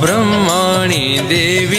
બ્રહ્માણી દેવી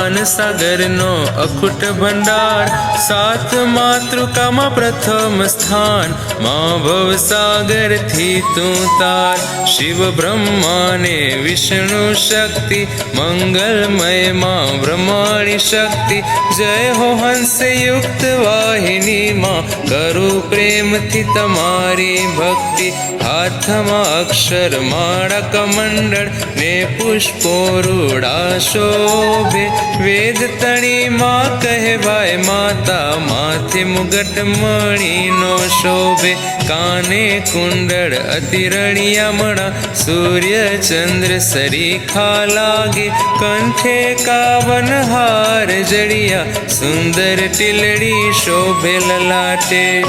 જ્ઞાન સાગરનો અખૂટ ભંડાર. સાત માતૃકામાં પ્રથમ સ્થાન. મા ભવ સાગરથી તું તાર. શિવ બ્રહ્માને વિષ્ણુ શક્તિ. મંગલમયમાં બ્રહ્માણી શક્તિ. જય હો હંસ યુક્ત વાહિનીમાં. કરું પ્રેમથી તમારી ભક્તિ. હાથમાં અક્ષર માળા કમંડળ ને પુષ્પો રૂડા શોભે. વેદ તણીમાં કહેવાય માતા માથે મુગટ મણીનો શોભે. કાને કુંડળ અતિરણિયામણા સૂર્ય ચંદ્ર સરીખા લાગે. કંઠે કાવન હાર જડિયા, સુંદર ટીલડી શોભે લલાટે.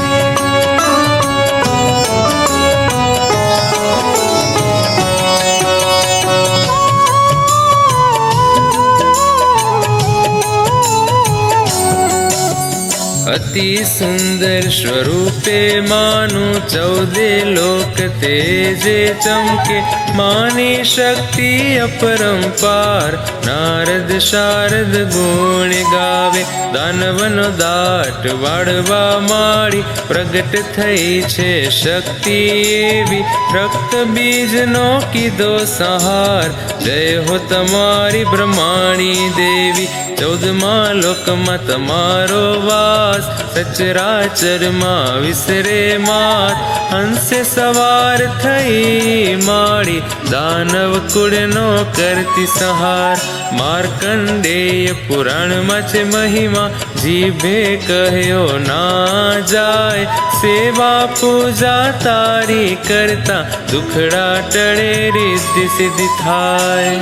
અતિ સુંદર સ્વરૂપે માનું ચૌદે લોક તેજે ચમકે, માની શક્તિ અપરંપાર નારદ શારદ ગુણ ગાવે, દાનવનો દાટ વાળવા માળી. પ્રગટ થઈ છે શક્તિ એવી, રક્ત બીજનો કીધો સહાર. જય હો તમારી બ્રહ્માણી દેવી ચૌદમા લોકમાં તમારો વાસ, સચરાચરમાં વિસરે માત. હંસે સવાર થઈ માળી, દાનવ કુળનો કરતી સહાર. માર્કંડેય પુરાણમાં છે મહિમા, જીભે કહ્યો ના જાય. સેવા પૂજા તારી કરતા દુખડા ટળે રીતિ સિદ્ધિ થાય.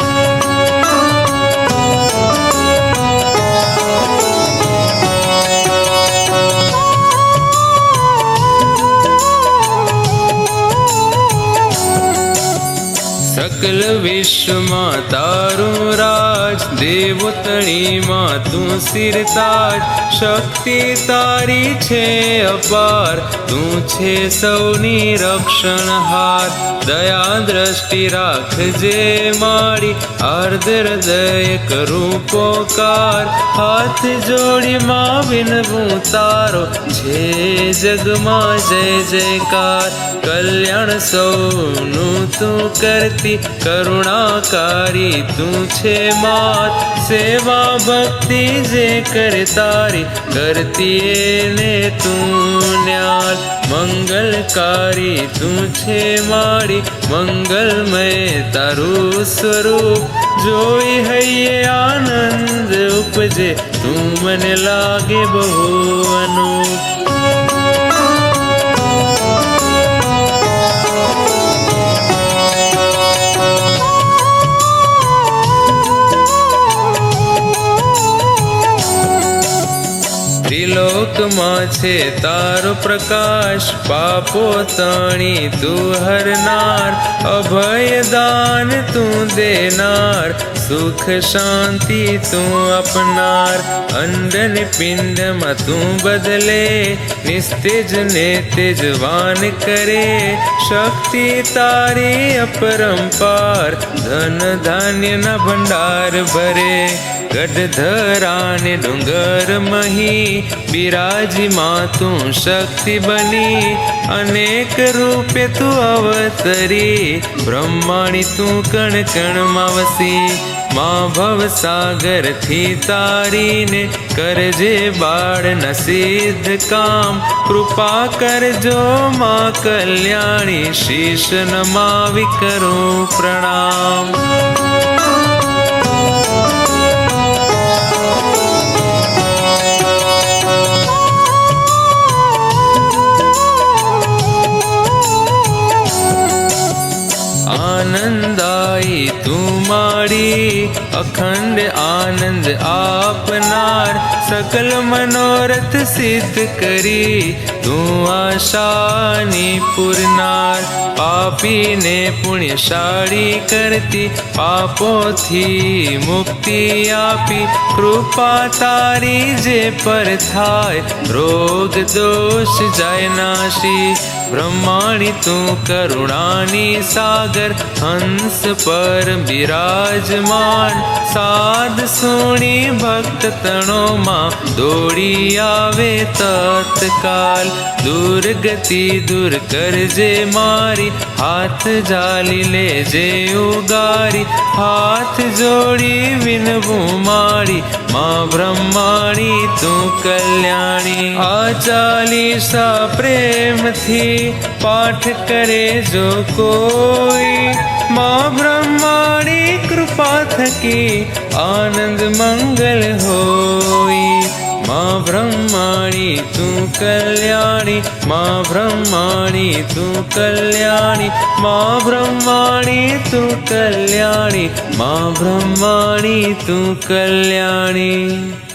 સકલ વિશ્વમાં તારું રાજ દેવતણીમાં તું સિરતાજ શક્તિ તારી છે અપાર, તું છે સૌની રક્ષણ હાર દયા દ્રષ્ટિ રાખજે મારી અર્ધ હૃદય કરું પોકાર. હાથ જોડી માં વિનવું તારો છે જગમાં જય જયકાર. કલ્યાણ સૌનું તું કરતી, કરુણાકારી તું છે માત સેવા ભક્તિ જે કરે તારી કરતી એને તું ન્યાલ મંગલકારી તું છે મારી મંગલમય તારું સ્વરૂપ. જોઈ હૈયે આનંદ ઉપજે, તું મને લાગે બહુ અનુપ. ત્રિલોકમાં છે તારો પ્રકાશ પાપો તણી તું હરનાર અભયદાન તું દેનાર સુખ શાંતિ તું અપનાર અંડન પિંડમાં તું બદલે નિસ્તેજ ને તેજવાન કરે શક્તિ તારી અપરંપાર ધન ધાન્યના ભંડાર ભરે ગઢધરાને ડુંગર મહી બિરાજી તું શક્તિ બની. અનેક રૂપે તું અવતરી, બ્રહ્માણી તું કણ કણમાં વસી. માં ભવ સાગરથી તારીને કરજે બાળ સિદ્ધ કામ. કૃપા કરજો માં કલ્યાણી, શીશ નમાવી કરું પ્રણામ. માડી અખંડ આનંદ આપનાર, સકલ મનોરથ સિદ્ધ કરી, તું આશાની પૂરનાર, પાપીને પુણ્યશાળી કરતી, પાપોથી મુક્તિ આપી, કૃપા તારી જે પર થાય, રોગ દોષ જાય નાશી બ્રહ્માણી તું કરુણાની સાગર, હંસ પર બિરાજમાન. સાદ સુણી ભક્ત તણોમાં દોડી આવે તત્કાલ. દુર્ગતિ દૂર કરજે મારી, હાથ જાલી લેજે ઉગારી. હાથ જોડી વિનવું મારી, માં બ્રહ્માણી તું કલ્યાણી. આ ચાલીસા પ્રેમથી પાઠ કરે જો કોઈ મા બ્રહ્માણી કૃપા થકી આનંદ મંગલ હોય મા બ્રહ્માણી તું કલ્યાણી મા બ્રહ્માણી તું કલ્યાણી મા બ્રહ્માણી તું કલ્યાણી મા બ્રહ્માણી તું કલ્યાણી